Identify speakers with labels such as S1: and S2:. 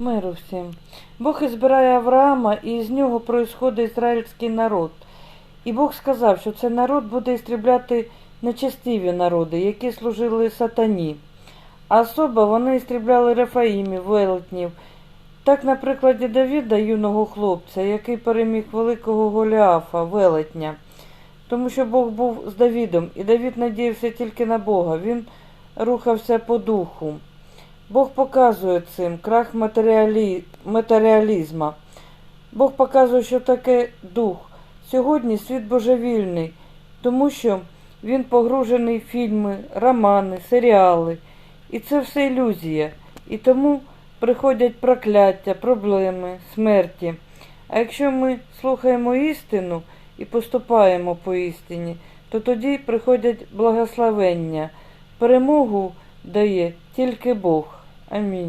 S1: Миру всім. Бог ізбирає Авраама, і з нього происходить ізраїльський народ. І Бог сказав, що цей народ буде істрібляти нечестиві народи, які служили сатані. А особо вони істрібляли Рафаїмів, велетнів. Так, на прикладі Давіда, юного хлопця, який переміг великого Голіафа, велетня. Тому що Бог був з Давідом, і Давід надіявся тільки на Бога. Він рухався по духу. Бог показує цим крах матеріалі... матеріалізма. Бог показує, що таке дух. Сьогодні світ божевільний, тому що він погружений в фільми, романи, серіали. І це все ілюзія. І тому приходять прокляття, проблеми, смерті. А якщо ми слухаємо істину і поступаємо по істині, то тоді приходять благословення. Перемогу дає тільки Бог. I mean